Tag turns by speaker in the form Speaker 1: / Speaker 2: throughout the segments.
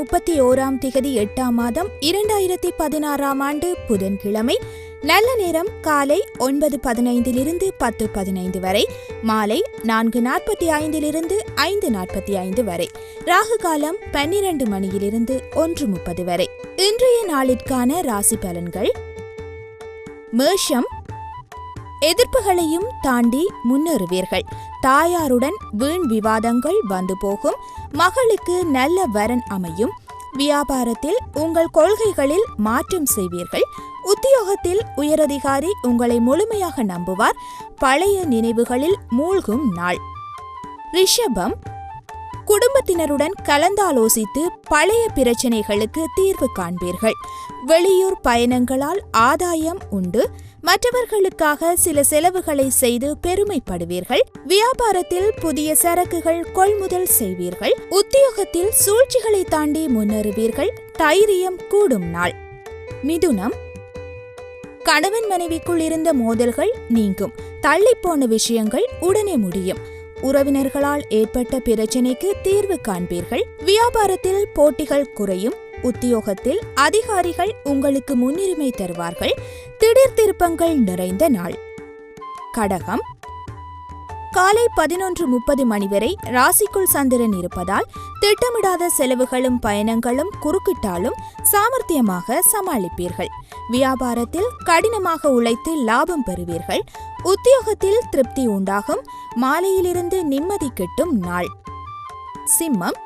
Speaker 1: முப்பத்தி ஓராம் திகதி எட்டாம் மாதம் இரண்டாயிரத்தி பதினாறாம் ஆண்டு புதன்கிழமை. நல்ல நேரம் காலை ஒன்பது பதினைந்திலிருந்து பத்து பதினைந்து வரை. மாலை நான்கு நாற்பத்தி ஐந்திலிருந்து ஐந்து நாற்பத்தி ஐந்து வரை. ராகு காலம் பன்னிரண்டு மணியிலிருந்து ஒன்று முப்பது வரை. இன்றைய நாளிற்கான ராசி பலன்கள். மேஷம். எதிர்ப்புகளையும் தாண்டி முன்னேறுவீர்கள். தாயாருடன் வீண் விவாதங்கள் வந்து போகும். மகளுக்கு நல்ல வரன் அமையும். வியாபாரத்தில் உங்கள் கொள்கைகளில் மாற்றம் செய்வீர்கள். உத்தியோகத்தில் உயரதிகாரி உங்களை முழுமையாக நம்புவார். பழைய நினைவுகளில் மூழ்கும் நாள். ரிஷபம். குடும்பத்தினருடன் கலந்தாலோசித்து பழைய பிரச்சனைகளுக்கு தீர்வு காண்பீர்கள். வெளியூர் பயணங்களால் ஆதாயம் உண்டு. மற்றவர்களுக்காக சில செலவுகளை செய்து பெருமைப்படுவீர்கள். வியாபாரத்தில் புதிய சரக்குகள் கொள்முதல் செய்வீர்கள். உத்தியோகத்தில் சூழ்ச்சிகளை தாண்டி முன்னேறுவீர்கள். தைரியம் கூடும் நாள். மிதுனம். கணவன் மனைவிக்குள் இருந்த மோதல்கள் நீங்கும். தள்ளிப்போன விஷயங்கள் உடனே முடியும். உறவினர்களால் ஏற்பட்ட பிரச்சினைக்கு தீர்வு காண்பீர்கள். வியாபாரத்தில் போட்டிகள் குறையும். உத்தியோகத்தில் அதிகாரிகள் உங்களுக்கு முன்னுரிமை தருவார்கள். திடீர் திருப்பங்கள் நிறைந்த நாள். கடகம் காலை பதினொன்று முப்பது மணி வரை ராசிக்குள் சந்திரன் இருப்பதால் திட்டமிடாத செலவுகளும் பயணங்களும் குறுக்கிட்டாலும் சாமர்த்தியமாக சமாளிப்பீர்கள். வியாபாரத்தில் கடினமாக உழைத்து லாபம் பெறுவீர்கள். உத்தியோகத்தில் திருப்தி உண்டாகும். மாலையிலிருந்து நிம்மதி கிட்டும் நாள். சிம்மம்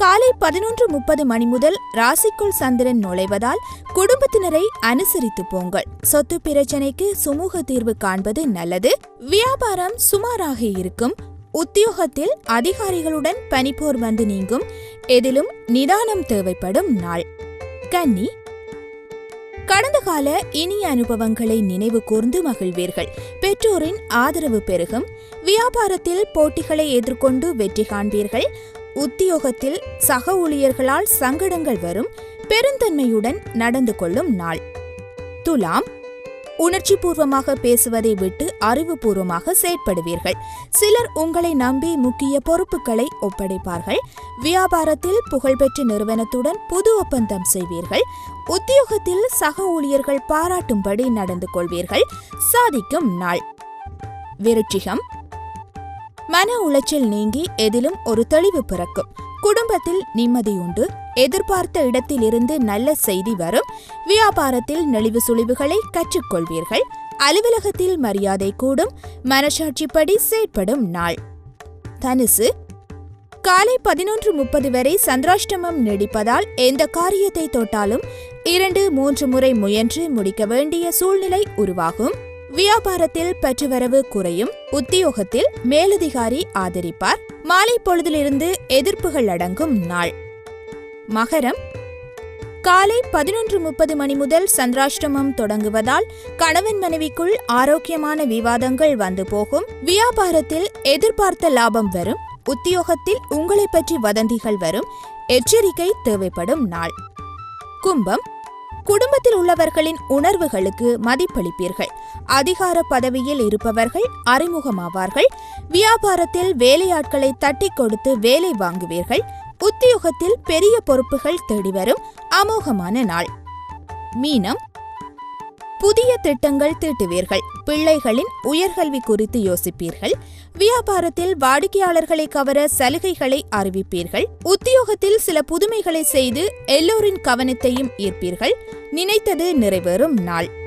Speaker 1: காலை பதினொன்று முப்பது மணி முதல் ராசிக்குள் சந்திரன் நுழைவதால் குடும்பத்தினரை அனுசரித்து போங்கள். சொத்து பிரச்சனைக்கு சுமூக தீர்வு காண்பது நல்லது. வியாபாரம் சுமாராக இருக்கும். உத்தியோகத்தில் அதிகாரிகளுடன் பனிப்போர் வந்து நீங்கும். எதிலும் நிதானம் தேவைப்படும் நாள். கன்னி. கடந்த கால இனிய அனுபவங்களை நினைவு கூர்ந்து மகிழ்வீர்கள். பெற்றோரின் ஆதரவு பெருகும். வியாபாரத்தில் போட்டிகளை எதிர்கொண்டு வெற்றி காண்பீர்கள். உத்தியோகத்தில் சக ஊழியர்களால் சங்கடங்கள் வரும் பெருந்தன்மையுடன் நடந்து கொள்ளும் நாள். துலாம் உணர்ச்சி பூர்வமாக பேசுவதை விட்டு அறிவுபூர்வமாக செயற்படுவீர்கள். சிலர் உங்களை நம்பி முக்கிய பொறுப்புகளை ஒப்படைப்பார்கள். வியாபாரத்தில் புகழ்பெற்ற நிறுவனத்துடன் புது ஒப்பந்தம் செய்வீர்கள். உத்தியோகத்தில் சக ஊழியர்கள் பாராட்டும்படி நடந்து கொள்வீர்கள். சாதிக்கும் நாள். விருட்சிகம் மன உளைச்சல் நீங்கி எதிலும் ஒரு தெளிவு பிறக்கும். குடும்பத்தில் நிம்மதியுண்டு எதிர்பார்த்த இடத்திலிருந்து நல்ல செய்தி வரும். வியாபாரத்தில் நெளிவு சுழிவுகளை கற்றுக்கொள்வீர்கள். அலுவலகத்தில் மரியாதை கூடும். மனசாட்சிப்படி செயற்படும் நாள். தனுசு. காலை பதினொன்று முப்பது வரை சந்திராஷ்டமம் நீடிப்பதால் எந்த காரியத்தை தொட்டாலும் இரண்டு மூன்று முறை முயன்று முடிக்க வேண்டிய சூழ்நிலை உருவாகும். வியாபாரத்தில் பற்றுவரவு குறையும். உத்தியோகத்தில் மேலதிகாரி ஆதரிப்பார். மாலை பொழுதிலிருந்து எதிர்ப்புகள் அடங்கும் நாள். மகரம். காலை பதினொன்று முப்பது மணி முதல் சந்திராஷ்டமம் தொடங்குவதால் கணவன் மனைவிக்குள் ஆரோக்கியமான விவாதங்கள் வந்து போகும். வியாபாரத்தில் எதிர்பார்த்த லாபம் வரும். உத்தியோகத்தில் உங்களை பற்றி வதந்திகள் வரும். எச்சரிக்கை தேவைப்படும் நாள். கும்பம். குடும்பத்தில் உள்ளவர்களின் உணர்வுகளுக்கு மதிப்பளிப்பீர்கள். அதிகார பதவியில் இருப்பவர்கள் அறிமுகமாவார்கள். வியாபாரத்தில் வேலையாட்களை தட்டி கொடுத்து வேலை வாங்குவீர்கள். உத்தியோகத்தில் பெரிய பொறுப்புகள் தேடி வரும். அமோகமான நாள். மீனம். புதிய திட்டங்கள் தீட்டுவீர்கள். பிள்ளைகளின் உயர்கல்வி குறித்து யோசிப்பீர்கள். வியாபாரத்தில் வாடிக்கையாளர்களை கவர சலுகைகளை அறிவிப்பீர்கள். உத்தியோகத்தில் சில புதுமைகளை செய்து எல்லோரின் கவனத்தையும் ஈர்ப்பீர்கள். நினைத்தது நிறைவேறும் நாள்.